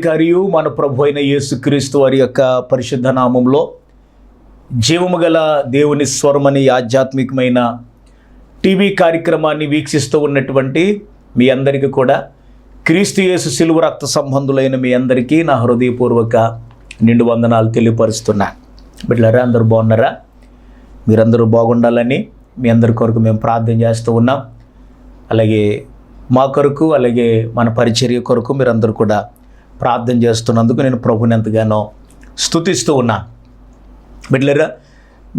సర్వాధికారియు మన ప్రభు అయిన యేసుక్రీస్తు వారి యొక్క పరిశుద్ధ నామంలో జీవము గల దేవుని స్వరమని ఆధ్యాత్మికమైన టీవీ కార్యక్రమాన్ని వీక్షిస్తూ ఉన్నటువంటి మీ అందరికీ కూడా క్రీస్తు యేసు సిలువ రక్త సంబంధులైన మీ అందరికీ నా హృదయపూర్వక నిండు వందనాలు తెలియపరుస్తున్నా. బిడ్డలారా అందరూ బాగున్నారా? మీరందరూ బాగుండాలని మీ అందరి కొరకు మేము ప్రార్థన చేస్తూ ఉన్నాం. అలాగే మా కొరకు అలాగే మన పరిచర్య కొరకు మీరందరూ కూడా ప్రార్థన చేస్తున్నందుకు నేను ప్రభుని ఎంతగానో స్థుతిస్తూ ఉన్నాను బిడ్లరా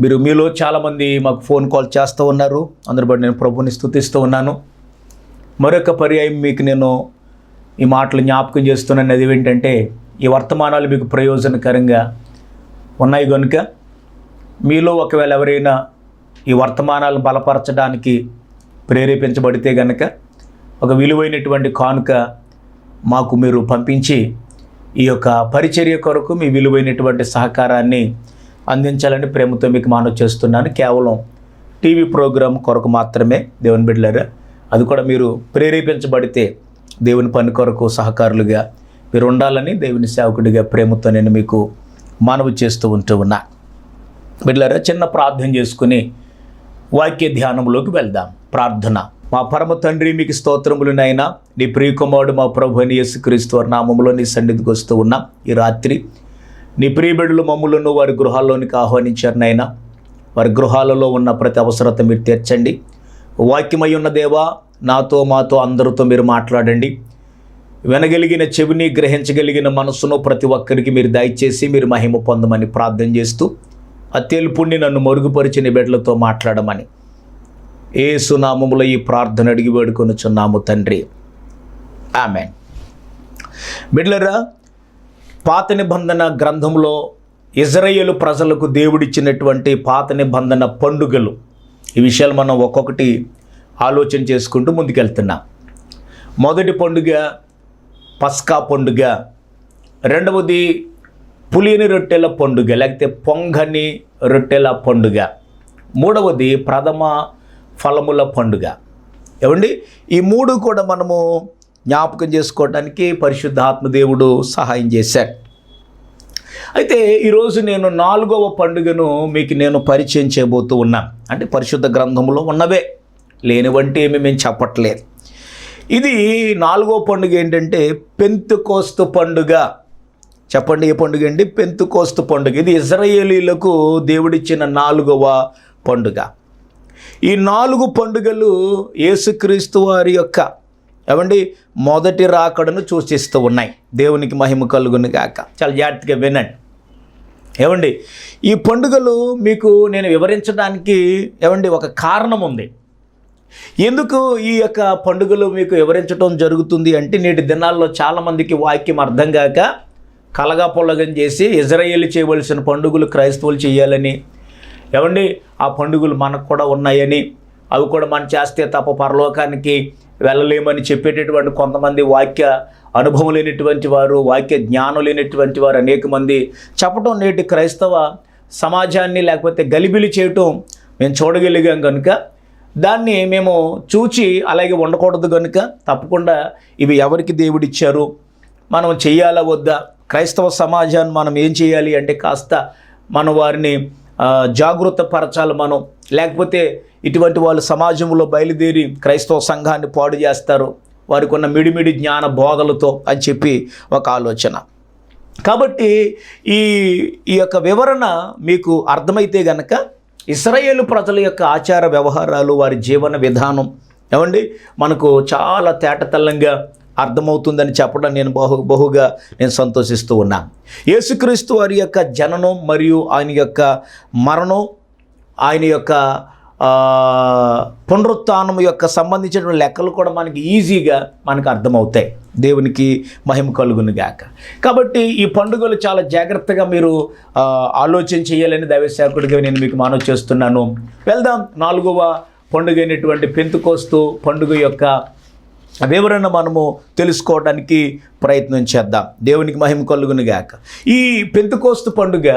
మీరు మీలో చాలామంది మాకు ఫోన్ కాల్ చేస్తూ ఉన్నారు. అందరి బట్టి నేను ప్రభుని స్తుతిస్తూ ఉన్నాను. మరొక పర్యాయం మీకు నేను ఈ మాటలు జ్ఞాపకం చేస్తున్నాను. అది ఏంటంటే ఈ వర్తమానాలు మీకు ప్రయోజనకరంగా ఉన్నాయి కనుక మీలో ఒకవేళ ఎవరైనా ఈ వర్తమానాలను బలపరచడానికి ప్రేరేపించబడితే గనక ఒక విలువైనటువంటి కానుక మాకు మీరు పంపించి ఈ యొక్క పరిచర్య కొరకు మీ విలువైనటువంటి సహకారాన్ని అందించాలని ప్రేమతో మీకు మానవ చేస్తున్నాను. కేవలం టీవీ ప్రోగ్రాం కొరకు మాత్రమే దేవుని బిడ్డలారా అది కూడా మీరు ప్రేరేపించబడితే దేవుని పని కొరకు సహకారులుగా మీరు ఉండాలని దేవుని సేవకుడిగా ప్రేమతో నేను మీకు మనవి చేస్తూ ఉంటూ ఉన్నా. బిడ్డలారా చిన్న ప్రార్థన చేసుకుని వాక్య ధ్యానంలోకి వెళ్దాం. ప్రార్థన. మా పరమ తండ్రి మీకు స్తోత్రములునైనా నీ ప్రియకుమారుడు మా ప్రభు అని యేసుక్రీస్తు వారి నామములో నీ సన్నిధికి వస్తూ ఉన్నా. ఈ రాత్రి నీ ప్రియబిడ్డలు మమ్ములను వారి గృహాల్లోనికి ఆహ్వానించారు నైనా వారి గృహాలలో ఉన్న ప్రతి అవసరత మీరు తీర్చండి. వాక్యమై ఉన్న దేవా నాతో మాతో అందరితో మీరు మాట్లాడండి. వినగలిగిన చెవిని గ్రహించగలిగిన మనసును ప్రతి ఒక్కరికి మీరు దయచేసి మీరు మహిమ పొందమని ప్రార్థన చేస్తూ అత్యల్పుణ్ణి నన్ను మరుగుపరిచిన బిడ్డలతో మాట్లాడమని. ఏసునామములో ఈ ప్రార్థన అడిగి వేడుకొనుచున్నాము తండ్రి. ఆమె బిడ్లరా పాత నిబంధన గ్రంథంలో ఇజ్రాయేలు ప్రజలకు దేవుడిచ్చినటువంటి పాత నిబంధన పండుగలు ఈ విషయాలు మనం ఒక్కొక్కటి ఆలోచన చేసుకుంటూ ముందుకెళ్తున్నాం. మొదటి పండుగ పస్కా పండుగ రెండవది పులిని రొట్టెల పండుగ లేకపోతే పొంగని రొట్టెల పండుగ మూడవది ప్రథమ ఫలముల పండుగ. ఏమండి? ఈ మూడు కూడా మనము జ్ఞాపకం చేసుకోవడానికి పరిశుద్ధాత్మదేవుడు సహాయం చేశాడు. అయితే ఈరోజు నేను నాలుగవ పండుగను మీకు నేను పరిచయం చేయబోతూ ఉన్నాను అంటే పరిశుద్ధ గ్రంథంలో ఉన్నవే. లేనివంటే ఏమి మేము చెప్పట్లేదు. ఇది నాలుగో పండుగ ఏంటంటే పెంతుకోస్తు పండుగ. చెప్పండి ఏ పండుగ అండి? పెంతుకోస్తు పండుగ. ఇది ఇజ్రాయేలీలకు దేవుడిచ్చిన నాలుగవ పండుగ. ఈ నాలుగు పండుగలు యేసుక్రీస్తు వారి యొక్క ఏమండి మొదటి రాకడను సూచిస్తూ ఉన్నాయి. దేవునికి మహిమ కలుగును కాక చాలా జాగ్రత్తగా వినండి. ఏమండి ఈ పండుగలు మీకు నేను వివరించడానికి ఏమండి ఒక కారణం ఉంది. ఎందుకు ఈ యొక్క పండుగలు మీకు వివరించడం జరుగుతుంది అంటే నేటి దినాల్లో చాలామందికి వాక్యం అర్థం కాక కలగా పొలగం చేసి ఇజ్రాయేల్ చేయవలసిన పండుగలు క్రైస్తవులు చేయాలని. ఏమండి ఆ పండుగలు మనకు కూడా ఉన్నాయని అవి కూడా మనం చేస్తే తప్ప పరలోకానికి వెళ్ళలేమని చెప్పేటటువంటి కొంతమంది వాక్య అనుభవం లేనటువంటి వారు వాక్య జ్ఞానం లేనటువంటి వారు అనేక మంది చెప్పటం నేటి క్రైస్తవ సమాజాన్ని లేకపోతే గలిబిలి చేయటం మేము చూడగలిగాం కనుక దాన్ని మేము చూచి అలాగే ఉండకూడదు కనుక తప్పకుండా ఇవి ఎవరికి దేవుడిచ్చారు మనం చేయాలా వద్దా? క్రైస్తవ సమాజాన్ని మనం ఏం చేయాలి అంటే కాస్త మనం వారిని జాగృత పరచాలి మనం. లేకపోతే ఇటువంటి వాళ్ళు సమాజంలో బయలుదేరి క్రైస్తవ సంఘాన్ని పాడు చేస్తారు. వారికి ఉన్న మిడిమిడి జ్ఞాన బోధలతో అని చెప్పి ఒక ఆలోచన. కాబట్టి ఈ ఈ యొక్క వివరణ మీకు అర్థమైతే గనక ఇస్రాయేల్ ప్రజల యొక్క ఆచార వ్యవహారాలు వారి జీవన విధానం ఏమండి? మనకు చాలా తేటతల్లంగా అర్థమవుతుందని చెప్పడం నేను బహు బహుగా నేను సంతోషిస్తూ ఉన్నాను యేసుక్రీస్తు వారి యొక్క జననం మరియు ఆయన యొక్క మరణం ఆయన యొక్క పునరుత్నం పునరుత్థానం యొక్క సంబంధించిన లెక్కలు కూడా మనకి ఈజీగా మనకు అర్థమవుతాయి. దేవునికి మహిమ కలుగును గాక. కాబట్టి ఈ పండుగలు చాలా జాగ్రత్తగా మీరు ఆలోచన చేయాలని దైవసేవకుడిగా నేను మీకు మనవి చేస్తున్నాను. వెళ్దాం. నాలుగవ పండుగ అయినటువంటి పెంతుకోస్తు పండుగ యొక్క వివరణ మనము తెలుసుకోవడానికి ప్రయత్నం చేద్దాం. దేవునికి మహిమ కలుగునుగాక ఈ పెంతుకోస్తు పండుగ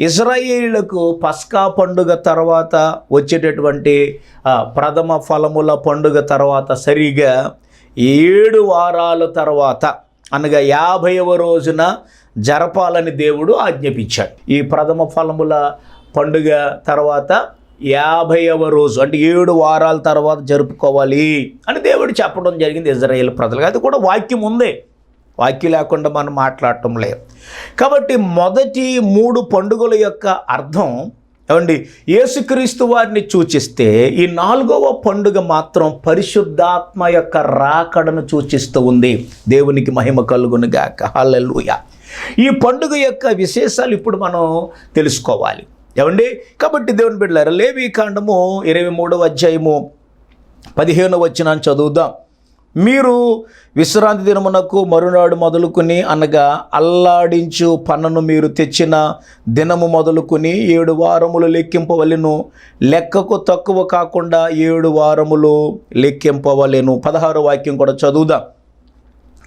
ఇజ్రాయేళ్ళకు పస్కా పండుగ తర్వాత వచ్చేటటువంటి ప్రథమ ఫలముల పండుగ తర్వాత సరిగా ఏడు వారాల తర్వాత అనగా యాభైవ రోజున జరపాలని దేవుడు ఆజ్ఞాపించాడు. ఈ ప్రథమ ఫలముల పండుగ తర్వాత యాభైవ రోజు అంటే ఏడు వారాల తర్వాత జరుపుకోవాలి అని దేవుడు చెప్పడం జరిగింది ఇజ్రాయేల్ ప్రజలకు. అది కూడా వాక్యం ఉంది. వాక్యం లేకుండా మనం మాట్లాడటం లేదు. కాబట్టి మొదటి మూడు పండుగల యొక్క అర్థం ఏమండి? యేసుక్రీస్తు వారిని సూచిస్తే ఈ నాలుగవ పండుగ మాత్రం పరిశుద్ధాత్మ యొక్క రాకడను సూచిస్తూ ఉంది. దేవునికి మహిమ కలుగును గాక. ఈ పండుగ యొక్క విశేషాలు ఇప్పుడు మనం తెలుసుకోవాలి. ఏమండి? కాబట్టి దేవుని బిడ్డలారా లేవి కాండము ఇరవై మూడవ అధ్యాయము పదిహేను వచ్చిన చదువుదాం. మీరు విశ్రాంతి దినమునకు మరునాడు మొదలుకొని అనగా అల్లాడించు పన్నును మీరు తెచ్చిన దినము మొదలుకొని ఏడు వారములు లెక్కింపవలెను. లెక్కకు తక్కువ కాకుండా ఏడు వారములు లెక్కింపవలెను. పదహారు వాక్యం కూడా చదువుదాం.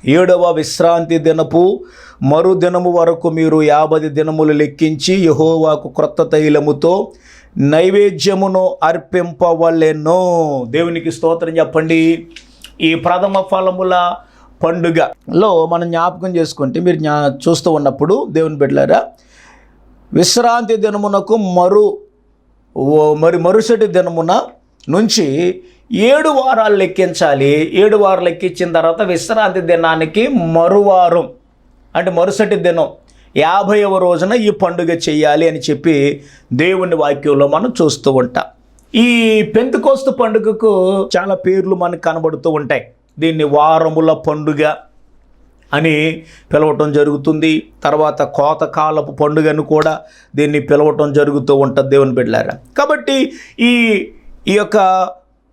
ఏడవ విశ్రాంతి దినపు మరు దినము వరకు మీరు యాభై దినములు లెక్కించి యహోవాకు క్రొత్త తైలముతో నైవేద్యమును అర్పింపవలెను. దేవునికి స్తోత్రం చెప్పండి. ఈ ప్రథమ ఫలముల పండుగలో మనం జ్ఞాపకం చేసుకుంటే మీరు చూస్తూ ఉన్నప్పుడు దేవుని బిడ్డలారా విశ్రాంతి దినమునకు మరు మరి మరుసటి దినమున నుంచి ఏడు వారాలు లెక్కించాలి. ఏడు వారాలు లెక్కించిన తర్వాత విశ్రాంతి దినానికి మరువారం అంటే మరుసటి దినం యాభైవ రోజున ఈ పండుగ చేయాలి అని చెప్పి దేవుని వాక్యంలో మనం చూస్తూ ఉంటాం. ఈ పెంతుకోస్తు పండుగకు చాలా పేర్లు మనకు కనబడుతూ ఉంటాయి. దీన్ని వారముల పండుగ అని పిలవటం జరుగుతుంది. తర్వాత కోతకాలపు పండుగను కూడా దీన్ని పిలవటం జరుగుతూ ఉంటుంది దేవుని బిడ్డలారా. కాబట్టి ఈ ఈ యొక్క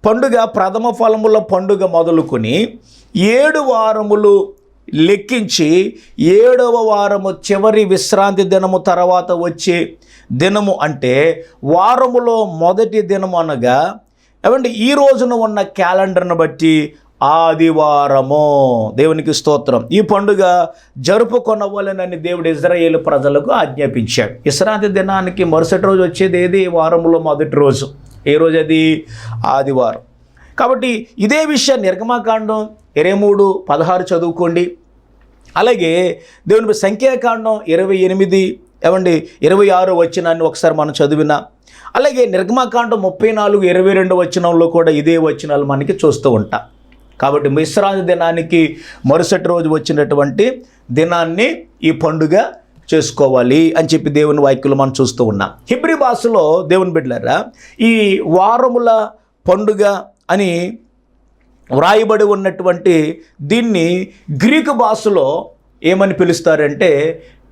పండుగ ప్రథమ ఫలముల పండుగ మొదలుకొని ఏడు వారములు లెక్కించి ఏడవ వారము చివరి విశ్రాంతి దినము తర్వాత వచ్చే దినము అంటే వారములో మొదటి దినము అనగా ఏమంటే ఈ రోజున ఉన్న క్యాలెండర్ను బట్టి ఆదివారము. దేవునికి స్తోత్రం. ఈ పండుగ జరుపుకొనవలెనని దేవుడు ఇజ్రాయేల్ ప్రజలకు ఆజ్ఞాపించాడు. విశ్రాంతి దినానికి మరుసటి రోజు వచ్చేది ఏది? వారంలో మొదటి రోజు. ఏ రోజు అది ఆదివారం. కాబట్టి ఇదే విషయం నిర్గమాకాండం ఇరవై మూడు పదహారు చదువుకోండి. అలాగే దేవుని సంఖ్యాకాండం ఇరవై ఎనిమిది ఏమండి ఇరవై ఆరు వచ్చినాన్ని ఒకసారి మనం చదివిన. అలాగే నిర్గమాకాండం ముప్పై నాలుగు ఇరవై రెండు వచనంలో కూడా ఇదే వచనాలు మనకి చూస్తూ ఉంటాం. కాబట్టి విశ్రాంతి దినానికి మరుసటి రోజు వచ్చినటువంటి దినాన్ని ఈ పండుగ చేసుకోవాలి అని చెప్పి దేవుని వాక్యలు మనం చూస్తూ ఉన్నాం. హిబ్రి భాషలో దేవుని బిడ్డలారా ఈ వారముల పండుగ అని వ్రాయబడి ఉన్నటువంటి దీన్ని గ్రీకు భాషలో ఏమని పిలుస్తారంటే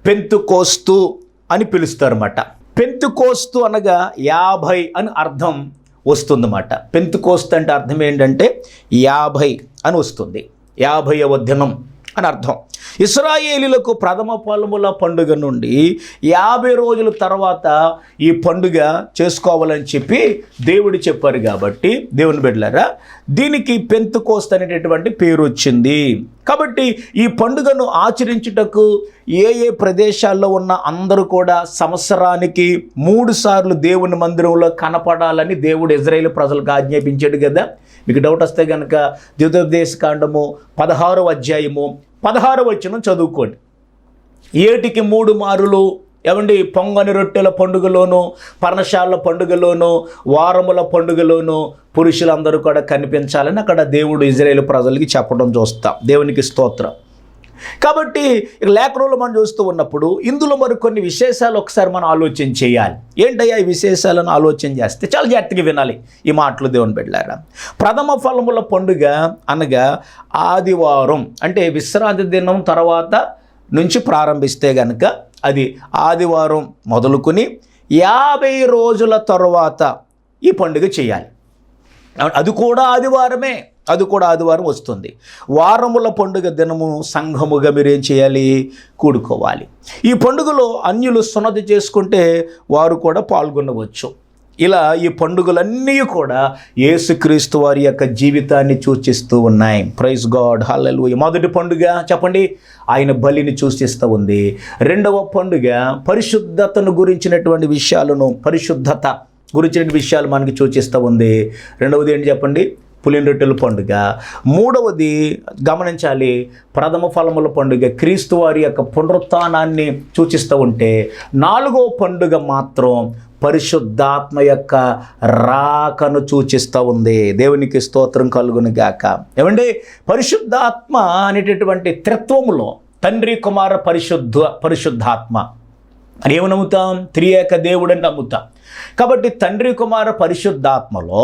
పెంతుకోస్తు అని పిలుస్తారన్నమాట. పెంతుకోస్తు అనగా యాభై అని అర్థం వస్తుందన్నమాట. పెంతుకోస్తు అంటే అర్థం ఏంటంటే యాభై అని వస్తుంది. యాభైవ దినం. అని అర్థం. ఇస్రాయేలీలకు ప్రథమ ఫలముల పండుగ నుండి యాభై రోజుల తర్వాత ఈ పండుగ చేసుకోవాలని చెప్పి దేవుడు చెప్పారు కాబట్టి దేవుని బిడ్డలారా దీనికి పెంతుకోస్తు అనేటటువంటి పేరు వచ్చింది. కాబట్టి ఈ పండుగను ఆచరించుటకు ఏ ఏ ప్రదేశాల్లో ఉన్న అందరూ కూడా సంవత్సరానికి మూడు సార్లు దేవుని మందిరంలో కనపడాలని దేవుడు ఇజ్రాయేల్ ప్రజలకు ఆజ్ఞాపించాడు కదా. మీకు డౌట్ వస్తే కనుక ద్వితోపదేశ కాండము పదహారవ అధ్యాయము పదహారవ వచ్చిన చదువుకోండి. ఏటికి మూడు మారులు? ఏమండి? పొంగని రొట్టెల పండుగలోను పర్ణశాల పండుగలోను వారముల పండుగలోను పురుషులందరూ కూడా కనిపించాలని అక్కడ దేవుడు ఇజ్రాయేల్ ప్రజలకి చెప్పడం చూస్తాం. దేవునికి స్తోత్రం. కాబట్టి లేఖ రోజులు మనం చూస్తూ ఉన్నప్పుడు ఇందులో మరి కొన్ని విశేషాలు ఒకసారి మనం ఆలోచన చేయాలి. ఏంటయ్యా ఈ విశేషాలను ఆలోచన చేస్తే చాలా జాగ్రత్తగా వినాలి. ఈ మాటలు దేవుని బిడ్డలారా. ప్రథమ ఫలముల పండుగ అనగా ఆదివారం. అంటే విశ్రాంతి దినం తర్వాత నుంచి ప్రారంభిస్తే గనక అది ఆదివారం మొదలుకొని యాభై రోజుల తర్వాత ఈ పండుగ చేయాలి. అది కూడా ఆదివారమే. అది కూడా ఆదివారం వస్తుంది. వారముల పండుగ దినము సంఘముగా మీరు ఏం చేయాలి? కూడుకోవాలి. ఈ పండుగలో అన్యులు సున్నతి చేసుకుంటే వారు కూడా పాల్గొనవచ్చు. ఇలా ఈ పండుగలన్నీ కూడా యేసుక్రీస్తు వారి యొక్క జీవితాన్ని సూచిస్తూ ఉన్నాయి. ప్రైజ్ గాడ్ హల్లెలు మొదటి పండుగ చెప్పండి. ఆయన బలిని సూచిస్తూ ఉంది. రెండవ పండుగ పరిశుద్ధతను గురించినటువంటి విషయాలను పరిశుద్ధత గురించిన విషయాలు మనకి సూచిస్తూ ఉంది. రెండవది ఏంటి చెప్పండి? పులినొట్టెల పండుగ. మూడవది గమనించాలి ప్రథమ ఫలముల పండుగ క్రీస్తు వారి యొక్క పునరుత్నాన్ని సూచిస్తూ ఉంటే నాలుగో పండుగ మాత్రం పరిశుద్ధాత్మ యొక్క రాకను సూచిస్తూ ఉంది. దేవునికి స్తోత్రం కలుగును గాక. ఏమండి? పరిశుద్ధాత్మ అనేటటువంటి త్రిత్వములో తండ్రి కుమార పరిశుద్ధ పరిశుద్ధాత్మ. అని ఏమి నమ్ముతాం? త్రియేక దేవుడని నమ్ముతాం. కాబట్టి తండ్రి కుమార పరిశుద్ధాత్మలో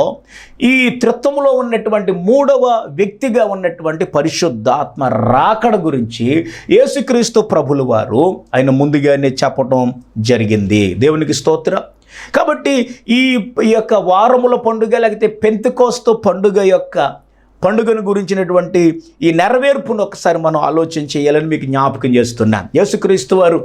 ఈ త్రిత్వములో ఉన్నటువంటి మూడవ వ్యక్తిగా ఉన్నటువంటి పరిశుద్ధాత్మ రాకడ గురించి యేసుక్రీస్తు ప్రభులు వారు ఆయన ముందుగానే చెప్పటం జరిగింది. దేవునికి స్తోత్రం. కాబట్టి ఈ ఈ యొక్క వారముల పండుగ లేకపోతే పెంతుకోస్తు పండుగ యొక్క పండుగను గురించినటువంటి ఈ నెరవేర్పును ఒకసారి మనం ఆలోచన చేయాలని మీకు జ్ఞాపకం చేస్తున్నాను. యేసుక్రీస్తు వారు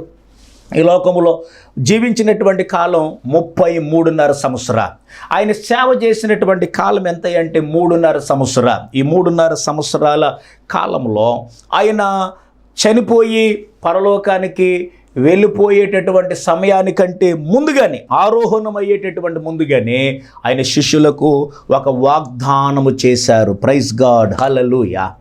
ఈ లోకములో జీవించినటువంటి కాలం ముప్పై మూడున్నర సంవత్సరాలు. ఆయన సేవ చేసినటువంటి కాలం ఎంత అంటే మూడున్నర సంవత్సరాలు. ఈ మూడున్నర సంవత్సరాల కాలంలో ఆయన చనిపోయి పరలోకానికి వెళ్ళిపోయేటటువంటి సమయానికంటే ముందుగానే ఆరోహణం అయ్యేటటువంటి ముందుగానే ఆయన శిష్యులకు ఒక వాగ్దానము చేశారు. ప్రైజ్ గాడ్ హలలుయా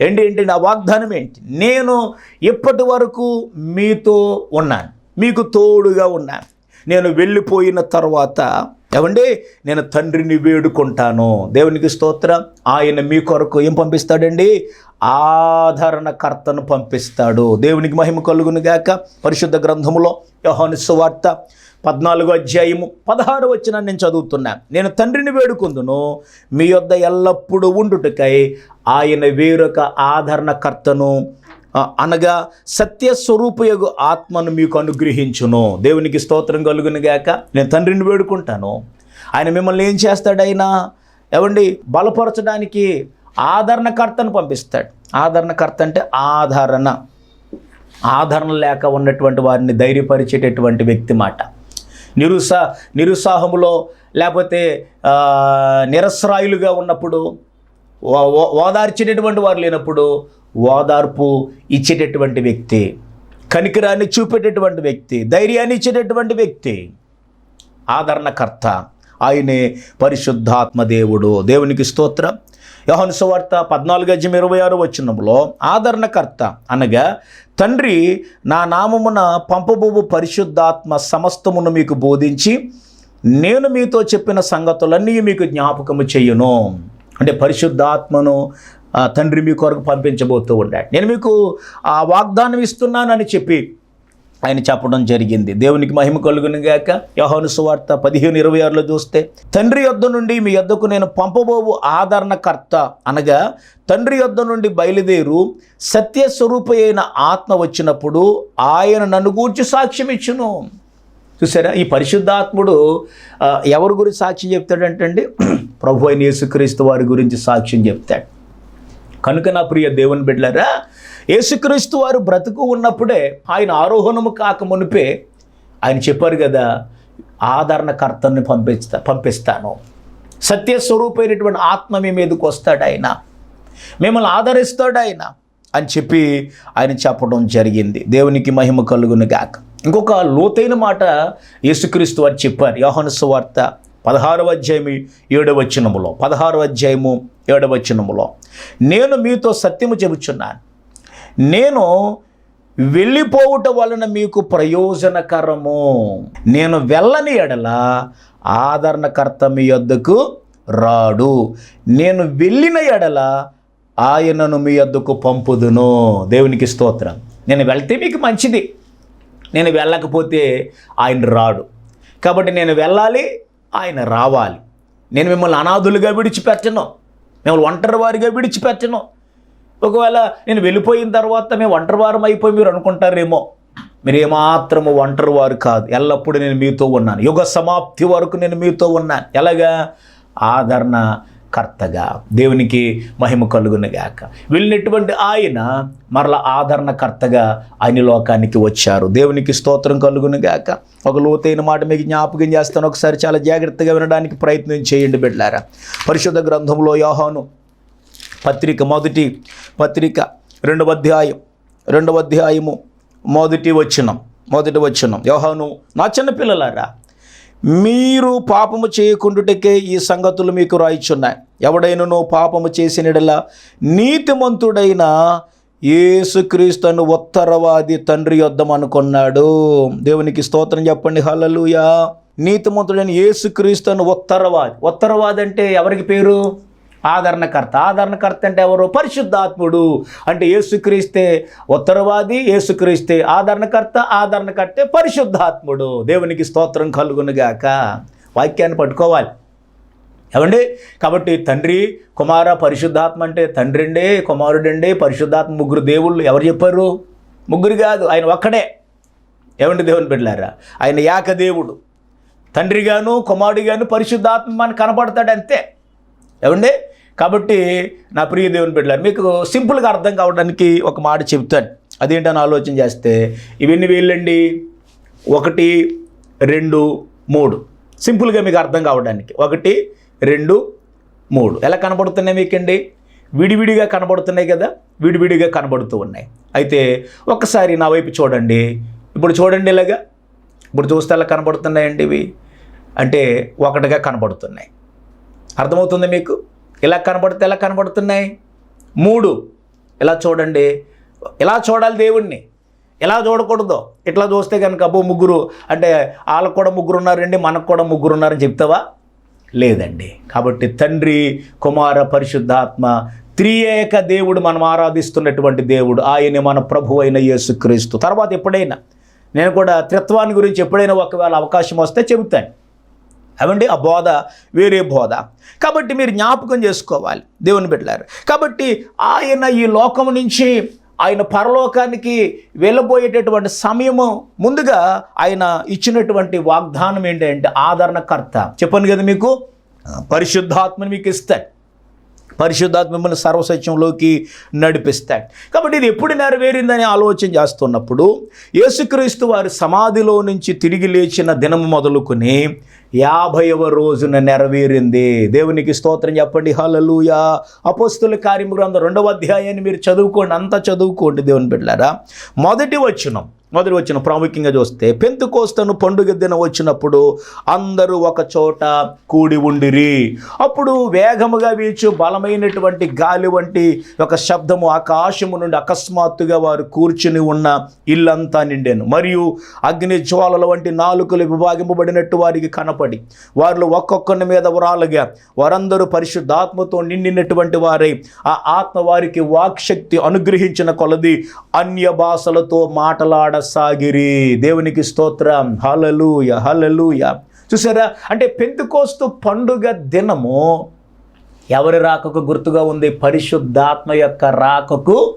ఏంటి ఏంటి నా వాగ్దానం ఏంటి? నేను ఇప్పటి వరకు మీతో ఉన్నాను. మీకు తోడుగా ఉన్నాను నేను వెళ్ళిపోయిన తర్వాత ఏమండి? నేను తండ్రిని వేడుకుంటాను. దేవునికి స్తోత్రం. ఆయన మీ కొరకు ఏం పంపిస్తాడండి? ఆదరణకర్తను పంపిస్తాడు. దేవునికి మహిమ కలుగును గాక. పరిశుద్ధ గ్రంథములో యోహాను సువార్త పద్నాలుగో అధ్యాయము పదహారు వచ్చిన నేను చదువుతున్నాను నేను తండ్రిని వేడుకుందును. మీ యొద్ద ఎల్లప్పుడూ ఉండుటకై ఆయన వేరొక ఆదరణకర్తను అనగా సత్యస్వరూపయోగు ఆత్మను మీకు అనుగ్రహించును. దేవునికి స్తోత్రం కలుగును గాక. నేను తండ్రిని వేడుకుంటాను. ఆయన మిమ్మల్ని ఏం చేస్తాడు ఆయన ఏమండి బలపరచడానికి ఆదరణకర్తను పంపిస్తాడు. ఆదరణకర్త అంటే ఆదరణ. ఆదరణ లేక ఉన్నటువంటి వారిని ధైర్యపరిచేటటువంటి వ్యక్తి మాట. నిరుసా నిరుత్సాహములో లేకపోతే నిరస్రాయులుగా ఉన్నప్పుడు ఓదార్చేటటువంటి వారు లేనప్పుడు ఓదార్పు ఇచ్చేటటువంటి వ్యక్తి కనికరాన్ని చూపేటటువంటి వ్యక్తి ధైర్యాన్ని ఇచ్చేటటువంటి వ్యక్తి ఆదరణకర్త ఆయనే పరిశుద్ధాత్మ దేవుడు. దేవునికి స్తోత్రం. యోహన్ సువార్త పద్నాలుగు అజ్యం ఇరవై ఆరు వచనంలో ఆదరణకర్త అనగా తండ్రి నా నామమున పంపబోబు పరిశుద్ధాత్మ సమస్తమును మీకు బోధించి నేను మీతో చెప్పిన సంగతులన్నీ మీకు జ్ఞాపకము చెయ్యును అంటే పరిశుద్ధాత్మను తండ్రి మీ కొరకు పంపించబోతూ ఉన్నాడు నేను మీకు ఆ వాగ్దానం ఇస్తున్నానని చెప్పి ఆయన చెప్పడం జరిగింది. దేవునికి మహిమ కలుగును గాక. యోహాను సువార్త పదిహేను ఇరవై ఆరులో చూస్తే తండ్రి యొద్ద నుండి మీ యొద్దకు నేను పంపబోవు ఆదరణకర్త అనగా తండ్రి యొద్ద నుండి బయలుదేరు సత్యస్వరూప అయిన ఆత్మ వచ్చినప్పుడు ఆయన నన్ను గూర్చి సాక్ష్యం ఇచ్చును. చూసారా? ఈ పరిశుద్ధాత్ముడు ఎవరి గురించి సాక్ష్యం చెప్తాడంటండి? ప్రభు అయిన యేసుక్రీస్తు వారి గురించి సాక్ష్యం చెప్తాడు. కనుక నా ప్రియ దేవుని బిడ్డలారా యేసుక్రీస్తు వారు బ్రతుకు ఉన్నప్పుడే ఆయన ఆరోహణము కాక మునిపే ఆయన చెప్పారు కదా ఆదరణకర్తని పంపిస్తా పంపిస్తాను. సత్యస్వరూపమైనటువంటి ఆత్మ మీ మీదకి వస్తాడు ఆయన. మిమ్మల్ని ఆదరిస్తాడు ఆయన అని చెప్పి ఆయన చెప్పడం జరిగింది. దేవునికి మహిమ కలుగును గాక. ఇంకొక లోతైన మాట యేసుక్రీస్తు వారు చెప్పారు. యోహాను సువార్త పదహారవ అధ్యాయము ఏడవ వచనములో పదహారవ అధ్యాయము ఏడవ వచనములో. నేను మీతో సత్యము చెబుచున్నాను. నేను వెళ్ళిపోవుట వలన మీకు ప్రయోజనకరము. నేను వెళ్ళని ఎడల ఆదరణకర్త మీ యొద్దకు రాడు. నేను వెళ్ళిన ఎడల ఆయనను మీ యొద్దకు పంపుదును. దేవునికి స్తోత్రం. నేను వెళ్తే మీకు మంచిది. నేను వెళ్ళకపోతే ఆయన రాడు. కాబట్టి నేను వెళ్ళాలి ఆయన రావాలి. నేను మిమ్మల్ని అనాథులుగా విడిచిపెట్టను. మిమ్మల్ని ఒంటరి వారిగా విడిచిపెట్టను. ఒకవేళ నేను వెళ్ళిపోయిన తర్వాత మేము ఒంటరి వారం అయిపోయి మీరు అనుకుంటారేమో. మీరు ఏమాత్రము ఒంటరి వారు కాదు. ఎల్లప్పుడూ నేను మీతో ఉన్నాను. యుగ సమాప్తి వరకు నేను మీతో ఉన్నాను. ఎలాగా? ఆదరణ కర్తగా దేవునికి మహిమ కలుగునగాక. వెళ్ళినటువంటి ఆయన మరల ఆదరణకర్తగా ఆయన లోకానికి వచ్చారు. దేవునికి స్తోత్రం కలుగునుగాక. ఒక లోతైన మాట మీకు జ్ఞాపకం చేస్తాను. ఒకసారి చాలా జాగ్రత్తగా వినడానికి ప్రయత్నం చేయండి బిడ్డారా పరిశుద్ధ గ్రంథంలో యోహాను పత్రిక మొదటి పత్రిక రెండవ అధ్యాయం రెండవ అధ్యాయము మొదటి వచ్చినం మొదటి వచ్చినం యోహాను నా చిన్న పిల్లలారా మీరు పాపము చేయకుండుటకే ఈ సంగతులు మీకు రాయిచున్నాయి. ఎవడైనను పాపము చేసినడలా నీతిమంతుడైన యేసుక్రీస్తును ఉత్తరవాది తండ్రి యొద్దం అనుకున్నాడు. దేవునికి స్తోత్రం చెప్పండి. హలలుయా నీతిమంతుడైన యేసుక్రీస్తును ఉత్తరవాది. ఉత్తరవాది అంటే ఎవరికి పేరు? ఆదరణకర్త. ఆదరణకర్త అంటే ఎవరు? పరిశుద్ధాత్ముడు. అంటే యేసుక్రీస్తే ఉత్తరవాది యేసుక్రీస్తే ఆదరణకర్త ఆదరణకర్తే పరిశుద్ధాత్ముడు. దేవునికి స్తోత్రం కలుగునుగాక వాక్యాన్ని పట్టుకోవాలి. ఏమండి? కాబట్టి తండ్రి కుమార పరిశుద్ధాత్మ అంటే తండ్రి అండి పరిశుద్ధాత్మ ముగ్గురు దేవుళ్ళు ఎవరు చెప్పారు? ముగ్గురు కాదు ఆయన ఒక్కడే. ఏమండి దేవుని బిడ్డలారా? ఆయన ఏకదేవుడు. తండ్రిగాను కుమారుడిగాను పరిశుద్ధాత్మ మనకు కనపడతాడు అంతే. ఏమండి? కాబట్టి నా ప్రియ దేవుని బిడ్డలారు మీకు సింపుల్గా అర్థం కావడానికి ఒక మాట చెప్తాను. అదేంటని ఆలోచన చేస్తే ఇవన్నీ వీళ్ళండి. ఒకటి రెండు మూడు. సింపుల్గా మీకు అర్థం కావడానికి. ఒకటి రెండు మూడు. ఎలా కనబడుతున్నాయి మీకండి? విడివిడిగా కనబడుతున్నాయి కదా విడివిడిగా కనబడుతూ ఉన్నాయి. అయితే ఒక్కసారి నా వైపు చూడండి. ఇప్పుడు చూడండి ఇలాగా. ఇప్పుడు చూస్తే ఎలా కనబడుతున్నాయండి ఇవి? అంటే ఒకటిగా కనబడుతున్నాయి. అర్థమవుతుంది మీకు? ఇలా కనబడితే ఎలా కనబడుతున్నాయి? మూడు. ఇలా చూడండి? ఇలా చూడాలి దేవుణ్ణి? ఎలా చూడకూడదు? ఇట్లా చూస్తే కనుక అబ్బో ముగ్గురు అంటే వాళ్ళకు కూడా ముగ్గురు ఉన్నారండి మనకు కూడా ముగ్గురు ఉన్నారని చెప్తావా? లేదండి. కాబట్టి తండ్రి కుమార పరిశుద్ధాత్మ త్రియేక దేవుడు మనం ఆరాధిస్తున్నటువంటి దేవుడు ఆయన మన ప్రభు అయిన యేసుక్రీస్తు. తర్వాత ఎప్పుడైనా నేను కూడా త్రిత్వాన్ని గురించి ఎప్పుడైనా ఒకవేళ అవకాశం వస్తే చెబుతాను. అవండి? ఆ బోధ వేరే బోధ. కాబట్టి మీరు జ్ఞాపకం చేసుకోవాలి. దేవుని బిడ్డలారు కాబట్టి ఆయన ఈ లోకం నుంచి ఆయన పరలోకానికి వెళ్ళబోయేటటువంటి సమయము ముందుగా ఆయన ఇచ్చినటువంటి వాగ్దానం ఏంటంటే ఆదరణకర్త. చెప్పాను కదా మీకు? పరిశుద్ధాత్మని మీకు ఇస్తాడు. పరిశుద్ధాత్మ మిమ్మల్ని సర్వసత్యంలోకి నడిపిస్తాడు కాబట్టి ఇది ఎప్పుడు నెరవేరిందని ఆలోచన చేస్తున్నప్పుడు యేసుక్రీస్తు వారి సమాధిలో నుంచి తిరిగి లేచిన దినము మొదలుకొని యాభైవ రోజున నెరవేరింది. దేవునికి స్తోత్రం చెప్పండి. హలలుయా అపోస్తుల కార్యము గ్రంథం రెండవ అధ్యాయాన్ని మీరు చదువుకోండి. అంతా చదువుకోండి దేవుని బిడ్డారా మొదటి వచనం. మొదటి వచ్చిన ప్రాముఖ్యంగా చూస్తే పెంతుకోస్తను పండుగ దిన వచ్చినప్పుడు అందరూ ఒక చోట కూడి ఉండిరి. అప్పుడు వేగముగా వీచు బలమైనటువంటి గాలి వంటి ఒక శబ్దము ఆకాశము నుండి అకస్మాత్తుగా వారు కూర్చుని ఉన్న ఇల్లంతా నిండాను. మరియు అగ్ని జ్వాలల వంటి నాలుకలు విభాగింపబడినట్టు వారికి కనపడి వారిలో ఒక్కొక్కరి మీద వరాలుగా వారందరూ పరిశుద్ధాత్మతో నిండినటువంటి వారై ఆ ఆత్మ వారికి వాక్శక్తి అనుగ్రహించిన కొలది అన్య భాషలతో సాగిరి. దేవునికి స్తోత్రం. హలలుయ హలలుయ చూసారా? అంటే పెంతుకోస్తు పండుగ దినము ఎవరి రాకకు గుర్తుగా ఉంది? పరిశుద్ధాత్మ యొక్క రాకకు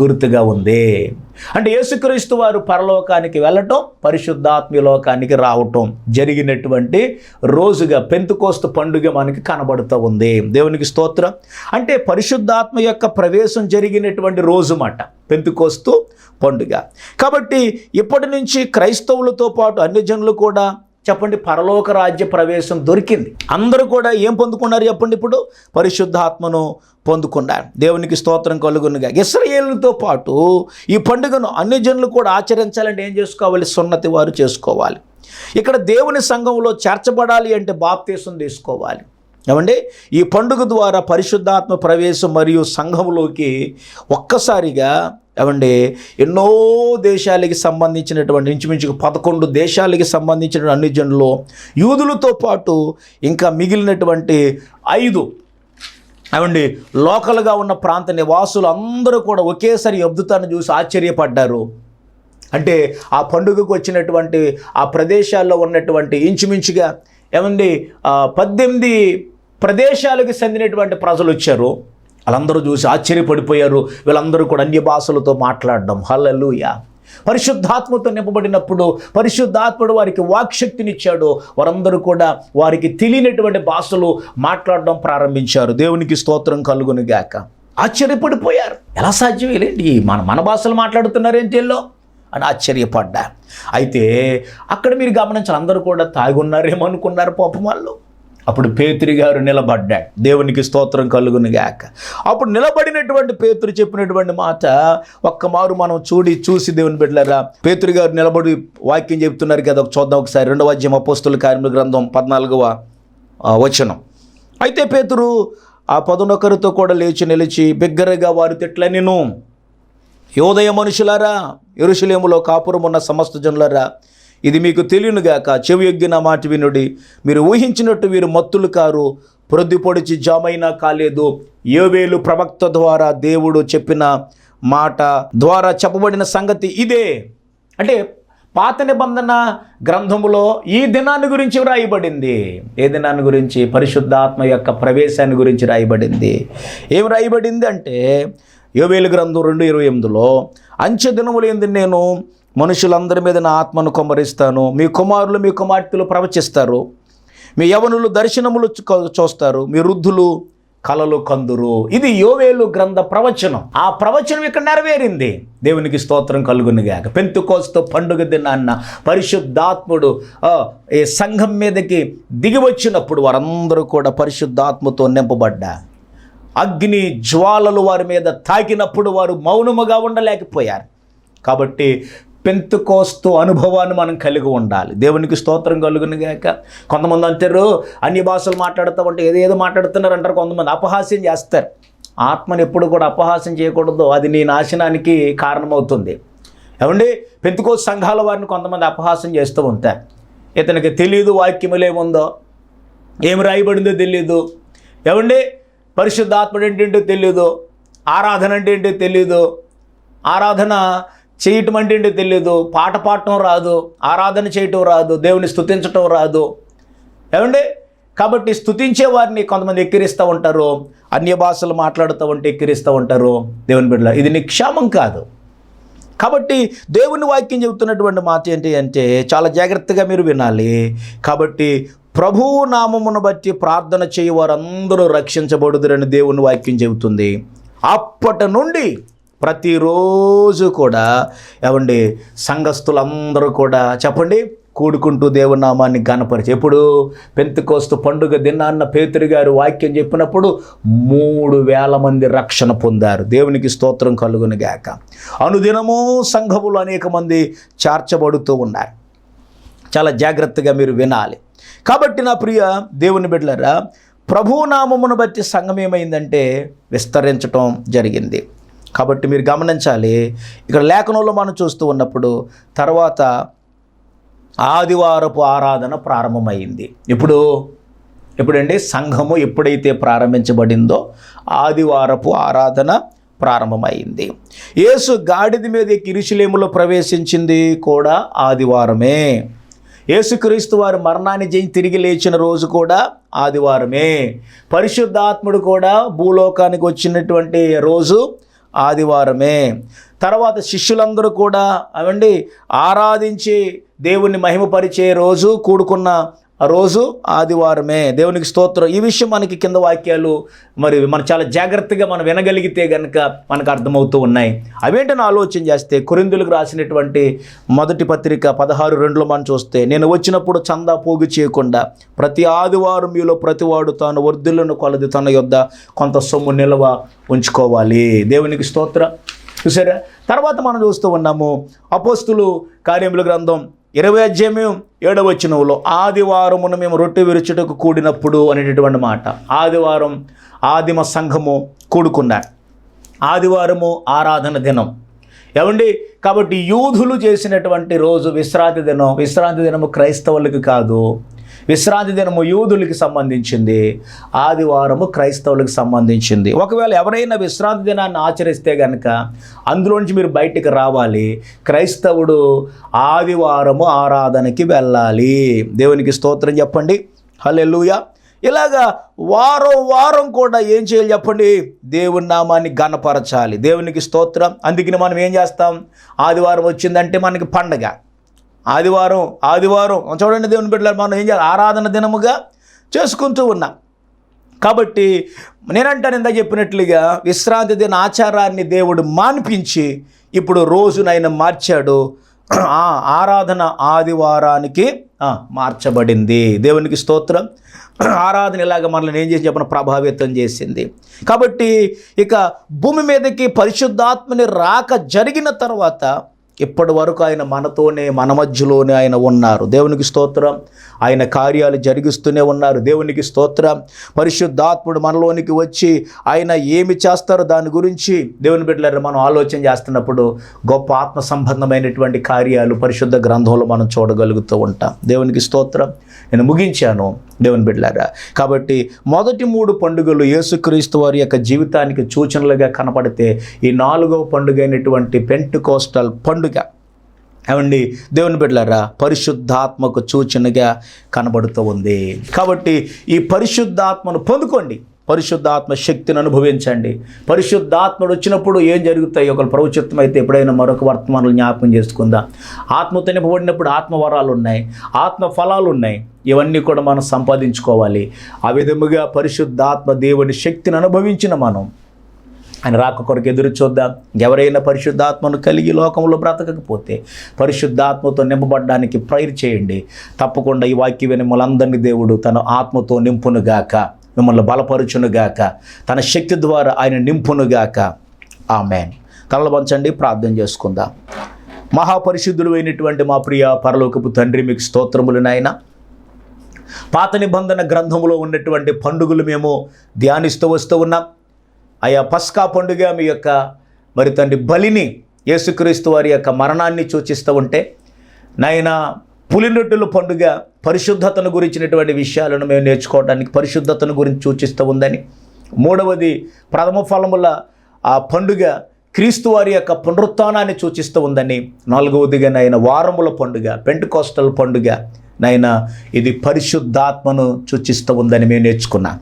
గుర్తుగా ఉంది. అంటే యేసుక్రీస్తు వారు పరలోకానికి వెళ్ళటం పరిశుద్ధాత్మ లోకానికి రావటం జరిగినటువంటి రోజుగా పెంతుకోస్తు పండుగ మనకి కనబడుతూ ఉంది. దేవునికి స్తోత్రం. అంటే పరిశుద్ధాత్మ యొక్క ప్రవేశం జరిగినటువంటి రోజు మాట పెంతుకోస్తు పండుగ. కాబట్టి ఇప్పటి నుంచి క్రైస్తవులతో పాటు అన్ని జనులు కూడా చెప్పండి పరలోక రాజ్య ప్రవేశం దొరికింది. అందరూ కూడా ఏం పొందుకున్నారు చెప్పండి ఇప్పుడు? పరిశుద్ధాత్మను పొందుకున్నారు. దేవునికి స్తోత్రం కలుగునుగా ఇస్రాయేలుతో పాటు ఈ పండుగను అన్ని జనులు కూడా ఆచరించాలంటే ఏం చేసుకోవాలి? సున్నతి వారు చేసుకోవాలి. ఇక్కడ దేవుని సంఘంలో చేర్చబడాలి అంటే బాప్తీసం తీసుకోవాలి. ఏమండి? ఈ పండుగ ద్వారా పరిశుద్ధాత్మ ప్రవేశం మరియు సంఘంలోకి ఒక్కసారిగా ఏమండి ఎన్నో దేశాలకి సంబంధించినటువంటి ఇంచుమించుకు పదకొండు దేశాలకి సంబంధించిన అన్ని జనులు యూదులతో పాటు ఇంకా మిగిలినటువంటి ఐదు ఏమండి లోకల్గా ఉన్న ప్రాంత నివాసులు అందరూ కూడా ఒకేసారి ఈ అద్భుతాన్ని చూసి ఆశ్చర్యపడ్డారు. అంటే ఆ పండుగకు వచ్చినటువంటి ఆ ప్రదేశాల్లో ఉన్నటువంటి ఇంచుమించుగా ఏమండి పద్దెనిమిది ప్రదేశాలకు చెందినటువంటి ప్రజలు వచ్చారు. వాళ్ళందరూ చూసి ఆశ్చర్యపడిపోయారు. వీళ్ళందరూ కూడా అన్య భాషలతో మాట్లాడడం. హల్లెలూయా. పరిశుద్ధాత్మతో నింపబడినప్పుడు పరిశుద్ధాత్ముడు వారికి వాక్శక్తినిచ్చాడు. వారందరూ కూడా వారికి తెలియనటువంటి భాషలు మాట్లాడడం ప్రారంభించారు. దేవునికి స్తోత్రం కలుగును గాక. ఆశ్చర్యపడిపోయారు. ఎలా సాధ్యం ఏంటి మన మన భాషలు మాట్లాడుతున్నారేంటి వీళ్ళు? అని ఆశ్చర్యపడ్డా. అయితే అక్కడ మీరు గమనించాలి అందరూ కూడా తాగున్నారేమో అనుకున్నారు పాపం వాళ్ళు. అప్పుడు పేతురి గారు నిలబడ్డాడు. దేవునికి స్తోత్రం కలుగును గాక. అప్పుడు నిలబడినటువంటి పేతురు చెప్పినటువంటి మాట ఒక్కమారు మనం చూడి చూసి దేవుని బిడ్డలరా పేతురి గారు నిలబడి వాక్యం చెప్తున్నారు కదా ఒక చూద్దాం ఒకసారి. రెండవ అధ్యయం అపోస్తుల కార్మిక గ్రంథం పద్నాలుగవ వచనం. అయితే పేతురు ఆ పదునొకరితో కూడా లేచి నిలిచి బిగ్గరగా వారు తిట్లనిను. యోదయ మనుషులారా ఎరుషులేములో కాపురం ఉన్న సమస్త జనులరా ఇది మీకు తెలియనుగాక చెవియొగ్గిన మాట వినుడి. మీరు ఊహించినట్టు వీరు మత్తులు కారు. ప్రొద్దు పొడిచి జామైనా కాలేదు. యోవేలు ప్రవక్త ద్వారా దేవుడు చెప్పిన మాట ద్వారా చెప్పబడిన సంగతి ఇదే. అంటే పాత నిబంధన గ్రంథములో ఈ దినాన్ని గురించి రాయబడింది ఏ దినాన్ని గురించి? పరిశుద్ధాత్మ యొక్క ప్రవేశాన్ని గురించి రాయబడింది ఏం రాయబడింది అంటే యోవేలు గ్రంథం రెండు ఇరవై ఎనిమిదిలో అంచె దినములు ఏంది నేను మనుషులందరి మీద నా ఆత్మను కొమ్మరిస్తాను. మీ కుమారులు మీ కుమార్తెలు ప్రవచిస్తారు. మీ యవనులు దర్శనములు చూస్తారు. మీ వృద్ధులు కలలు కందురు. ఇది యోవేలు గ్రంథ ప్రవచనం. ఆ ప్రవచనం ఇక్కడ నెరవేరింది. దేవునికి స్తోత్రం కలుగునిగాక పెంతుకోస్తో పండుగ దినాన్న పరిశుద్ధాత్ముడు ఈ సంఘం మీదకి దిగి వచ్చినప్పుడు వారందరూ కూడా పరిశుద్ధాత్మతో నింపబడ్డా. అగ్ని జ్వాలలు వారి మీద తాకినప్పుడు వారు మౌనముగా ఉండలేకపోయారు. కాబట్టి పెంతుకోస్తు అనుభవాన్ని మనం కలిగి ఉండాలి. దేవునికి స్తోత్రం కలుగునిగాక కొంతమంది అంటారు అన్ని భాషలు మాట్లాడుతూ ఉంటే ఏదేదో మాట్లాడుతున్నారు అంటారు కొంతమంది. అపహాస్యం చేస్తారు. ఆత్మని ఎప్పుడు కూడా అపహాస్యం చేయకూడదు. అది నీ నాశనానికి కారణమవుతుంది. ఏమండి? పెంతుకోస్తు సంఘాల వారిని కొంతమంది అపహాస్యం చేస్తూ ఉంటారు. ఇతనికి తెలియదు వాక్యములేముందో. ఏమి రాయబడిందో తెలియదు ఏమండి? పరిశుద్ధాత్ముడు ఏంటో తెలియదు ఆరాధన అంటే ఏంటో తెలియదు ఆరాధన చేయటం అంటే ఏంటో తెలియదు పాట పాడటం రాదు ఆరాధన చేయటం రాదు దేవుని స్థుతించటం రాదు. ఏమండి? కాబట్టి స్థుతించే వారిని కొంతమంది ఎక్కిరిస్తూ ఉంటారు అన్య భాషలు మాట్లాడుతూ ఉంటే ఎక్కిరిస్తూ ఉంటారు. దేవుని బిడ్డల ఇది నిక్షామం కాదు. కాబట్టి దేవుని వాక్యం చెబుతున్నటువంటి మాట ఏంటి అంటే చాలా జాగ్రత్తగా మీరు వినాలి. కాబట్టి ప్రభువు నామమును బట్టి ప్రార్థన చేయు వారందరూ రక్షించబడుదురని దేవుని వాక్యం చెబుతుంది. అప్పటి నుండి ప్రతిరోజు కూడా ఏమండి సంఘస్థులందరూ కూడా చెప్పండి కూడుకుంటూ దేవునామాన్ని గనపరిచి ఎప్పుడు పెంతుకోస్తు పండుగ దినాన్న పేతురు గారు వాక్యం చెప్పినప్పుడు మూడు వేల మంది రక్షణ పొందారు. దేవునికి స్తోత్రం కలుగును గాక. అనుదినము సంఘములు అనేక మంది చేర్చబడుతూ ఉన్నారు. చాలా జాగ్రత్తగా మీరు వినాలి. కాబట్టి నా ప్రియ దేవుని బిడ్డలరా ప్రభునామమును బట్టి సంఘం ఏమైందంటే విస్తరించటం జరిగింది. కాబట్టి మీరు గమనించాలి. ఇక్కడ లేఖనంలో మనం చూస్తూ ఉన్నప్పుడు తర్వాత ఆదివారపు ఆరాధన ప్రారంభమైంది. ఇప్పుడు ఎప్పుడండి? సంఘము ఎప్పుడైతే ప్రారంభించబడిందో ఆదివారపు ఆరాధన ప్రారంభమైంది. యేసు గాడిద మీద కిరిశిలేములో ప్రవేశించింది కూడా ఆదివారమే. యేసుక్రీస్తు వారి మరణాన్ని జయించి తిరిగి లేచిన రోజు కూడా ఆదివారమే. పరిశుద్ధాత్ముడు కూడా భూలోకానికి వచ్చినటువంటి రోజు ఆదివారమే. తర్వాత శిష్యులందరూ కూడా అవండి ఆరాధించి దేవుణ్ణి మహిమపరిచే రోజు కూడుకున్న ఆ రోజు ఆదివారమే. దేవునికి స్తోత్రం. ఈ విషయం మనకి కింద వాక్యాలు మరి మనం చాలా జాగ్రత్తగా మనం వినగలిగితే కనుక మనకు అర్థమవుతూ ఉన్నాయి. అవేంటని ఆలోచన చేస్తే కొరిందులకు రాసినటువంటి మొదటి పత్రిక పదహారు రెండులో మనం చూస్తే నేను వచ్చినప్పుడు చందా పోగు చేయకుండా ప్రతి ఆదివారం మీలో ప్రతివాడు తాను వర్ధులను కొలది తన యొద్ద కొంత సొమ్ము నిల్వ ఉంచుకోవాలి. దేవునికి స్తోత్రం. చూసారా? తర్వాత మనం చూస్తూ ఉన్నాము అపోస్తులు కార్యముల గ్రంథం ఇరవై అధ్యాయం ఏడవ వచనంలో ఆదివారమున మేము రొట్టె విరుచుటకు కూడినప్పుడు అనేటటువంటి మాట. ఆదివారం ఆదిమ సంఘము కూడుకున్నారు ఆదివారము ఆరాధన దినం. ఏమండి? కాబట్టి యూదులు చేసినటువంటి రోజు విశ్రాంతి దినం. విశ్రాంతి దినము క్రైస్తవులకి కాదు. విశ్రాంతి దినము యూదులకి సంబంధించింది ఆదివారము క్రైస్తవులకు సంబంధించింది. ఒకవేళ ఎవరైనా విశ్రాంతి దినాన్ని ఆచరిస్తే కనుక అందులోంచి మీరు బయటికి రావాలి. క్రైస్తవుడు ఆదివారము ఆరాధనకి వెళ్ళాలి. దేవునికి స్తోత్రం చెప్పండి. హల్లెలూయా. ఇలాగా వారం వారం కూడా ఏం చేయాలి చెప్పండి? దేవుని నామాన్ని గణపరచాలి దేవునికి స్తోత్రం. అందుకని మనం ఏం చేస్తాం? ఆదివారం వచ్చిందంటే మనకి పండగ. ఆదివారం ఆదివారం చూడండి దేవుని బిడ్డలు మనం ఏం చేయాలి? ఆరాధన దినముగా చేసుకుంటూ ఉన్నాం. కాబట్టి నేనంటాను ఇందా చెప్పినట్లుగా విశ్రాంతి దిన ఆచారాన్ని దేవుడు మాన్పించి ఇప్పుడు రోజునైనా మార్చాడు. ఆ ఆరాధన ఆదివారానికి మార్చబడింది. దేవునికి స్తోత్రం. ఆరాధన ఇలాగ మనల్ని ఏం చేసి చెప్పిన? ప్రభావితం చేసింది. కాబట్టి ఇక భూమి మీదకి పరిశుద్ధాత్మని రాక జరిగిన తర్వాత ఇప్పటి వరకు ఆయన మనతోనే మన మధ్యలోనే ఆయన ఉన్నారు. దేవునికి స్తోత్రం. ఆయన కార్యాలు జరిగిస్తూనే ఉన్నారు. దేవునికి స్తోత్రం. పరిశుద్ధాత్ముడు మనలోనికి వచ్చి ఆయన ఏమి చేస్తారో దాని గురించి దేవుని బిడ్డలారు మనం ఆలోచన చేస్తున్నప్పుడు గొప్ప ఆత్మ సంబంధమైనటువంటి కార్యాలు పరిశుద్ధ గ్రంథంలో మనం చూడగలుగుతూ ఉంటాం. దేవునికి స్తోత్రం. నేను ముగించాను దేవుని బిడ్డలారా. కాబట్టి మొదటి మూడు పండుగలు యేసుక్రీస్తు వారి యొక్క జీవితానికి సూచనలుగా కనపడితే ఈ నాలుగవ పండుగ అయినటువంటి పెంట్ కోస్టల్ పండుగ. ఏమండి? దేవుని బిడ్డలారా పరిశుద్ధాత్మకు సూచనగా కనబడుతూ ఉంది. కాబట్టి ఈ పరిశుద్ధాత్మను పొందుకోండి. పరిశుద్ధాత్మ శక్తిని అనుభవించండి. పరిశుద్ధాత్ముడు వచ్చినప్పుడు ఏం జరుగుతాయి? ఒక ప్రవచిత్వం అయితే ఎప్పుడైనా మరొక వర్తమానాలు జ్ఞాపకం చేసుకుందాం. ఆత్మతో నింపబడినప్పుడు ఆత్మవరాలు ఉన్నాయి ఆత్మ ఫలాలు ఉన్నాయి ఇవన్నీ కూడా మనం సంపాదించుకోవాలి. ఆ విధముగా పరిశుద్ధాత్మ దేవుని శక్తిని అనుభవించిన మనం. ఆయన రాక కొరకు ఎదురు చూద్దాం. ఎవరైనా పరిశుద్ధాత్మను కలిగి లోకంలో బ్రతకకపోతే పరిశుద్ధాత్మతో నింపబడడానికి ప్రైర్ చేయండి. తప్పకుండా ఈ వాక్య విని దేవుడు తన ఆత్మతో నింపునుగాక. మిమ్మల్ని బలపరుచునుగాక. తన శక్తి ద్వారా ఆయన నింపునుగాక. ఆమెన్. తలలు వంచండి ప్రార్థన చేసుకుందాం. మహాపరిశుద్ధులు అయినటువంటి మా ప్రియ పరలోకపు తండ్రి మీకు స్తోత్రములు నాయన. పాత నిబంధన గ్రంథములో ఉన్నటువంటి పండుగలు మేము ధ్యానిస్తూ వస్తూ ఉన్నాం. ఆయా పస్కా పండుగ మీ యొక్క మరి తండ్రి బలిని యేసుక్రీస్తు వారి యొక్క మరణాన్ని సూచిస్తూ ఉంటే నాయన పులినొట్టుల పండుగ పరిశుద్ధతను గురించినటువంటి విషయాలను మేము నేర్చుకోవడానికి పరిశుద్ధతను గురించి సూచిస్తూ ఉందని. మూడవది ప్రథమ ఫలముల ఆ పండుగ క్రీస్తు వారి యొక్క పునరుత్నాన్ని సూచిస్తూ ఉందని. నాలుగవదిగా నాయన వారముల పండుగ పెంటుకోస్టల్ పండుగ నాయన ఇది పరిశుద్ధాత్మను సూచిస్తూ ఉందని మేము నేర్చుకున్నాం.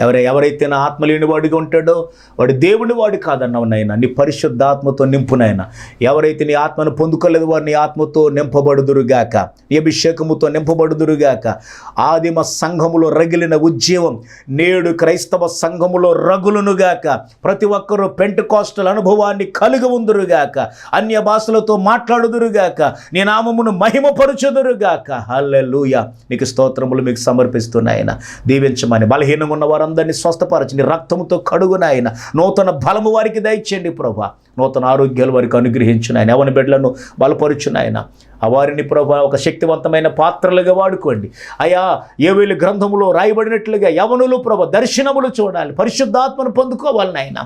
ఎవరై ఎవరైతే నా ఆత్మ లేని వాడిగా ఉంటాడో వాడు దేవుని వాడు కాదన్నావు నాయన. నీ పరిశుద్ధాత్మతో నింపునాయన ఎవరైతే నీ ఆత్మను పొందుకోలేదు వారు నీ ఆత్మతో నింపబడుదురుగాక. నీ అభిషేకముతో నింపబడుదురుగాక. ఆదిమ సంఘములో రగిలిన ఉద్యమం నేడు క్రైస్తవ సంఘములో రగులునుగాక. ప్రతి ఒక్కరూ పెంట్ కోస్టల్ అనుభవాన్ని కలిగి ఉందురుగాక. అన్య భాషలతో మాట్లాడుదురుగాక. నీ నామమును మహిమపరుచుదురుగాక. హల్లెలూయ. నీకు స్తోత్రములు మీకు సమర్పిస్తున్నాయన దీవించమని బలహీనంగా ఉన్నవారు వారందరినీ స్వస్థపరచండి. రక్తముతో కడుగునాయన నూతన బలము వారికి దయచేయండి ప్రభా. నూతన ఆరోగ్యాలు వారికి అనుగ్రహించునాయన ఎవరి బిడ్డలను బలపరుచునాయన ఆ వారిని ప్రభా ఒక శక్తివంతమైన పాత్రలుగా వాడుకోండి. అయా ఏవేలు గ్రంథములో రాయబడినట్లుగా యవనులు ప్రభ దర్శనములు చూడాలి. పరిశుద్ధాత్మను పొందుకోవాలి నాయన.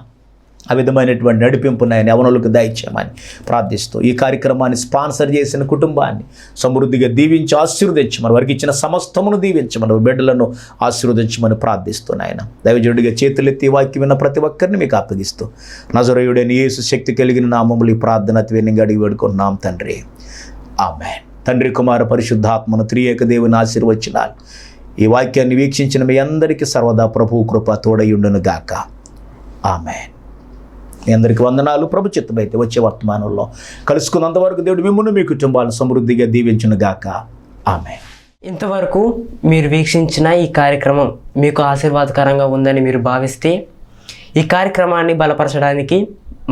ఆ విధమైనటువంటి నడిపింపు నాయన యవనులకు దయచేయమని ప్రార్థిస్తూ ఈ కార్యక్రమాన్ని స్పాన్సర్ చేసిన కుటుంబాన్ని సమృద్ధిగా దీవించి ఆశీర్వదించమని వారికి ఇచ్చిన సమస్తమును దీవించమని బిడ్డలను ఆశీర్వదించమని ప్రార్థిస్తున్నాయన దైవజుడిగా చేతులెత్తి వాక్యం విన్న ప్రతి ఒక్కరిని మీకు అప్పగిస్తూ నజరయుడని యేసు శక్తి కలిగిన నామములు ఈ ప్రార్థన త్వేనిగా అడిగి వేడుకుంటున్నాం తండ్రి. ఆమె తండ్రి కుమార పరిశుద్ధాత్మను త్రియేక దేవుని ఆశీర్వచనాలు. ఈ వాక్యాన్ని వీక్షించిన మీ అందరికీ సర్వదా ప్రభు కృప తోడయుండును గాక ఆమెన్. మీ అందరికీ వందనాలు. ప్రభు చిత్తమైతే వచ్చే వర్తమానంలో కలుసుకున్నంత వరకు దేవుడు మిమ్మల్ని మీ కుటుంబాలను సమృద్ధిగా దీవించును గాక. ఆమె ఇంతవరకు మీరు వీక్షించిన ఈ కార్యక్రమం మీకు ఆశీర్వాదకరంగా ఉందని మీరు భావిస్తే ఈ కార్యక్రమాన్ని బలపరచడానికి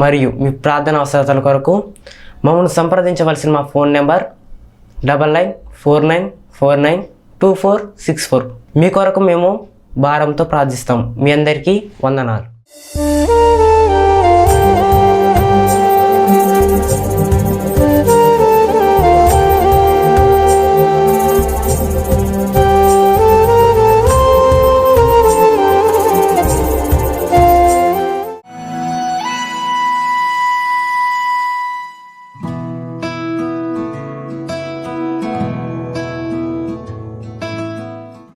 మరియు మీ ప్రార్థన అవసరతల కొరకు మమ్మల్ని సంప్రదించవలసిన మా phone number double nine four nine four nine two four six four. మీ కొరకు మేము భారంతో ప్రార్థిస్తాం. మీ అందరికీ వందనాలు.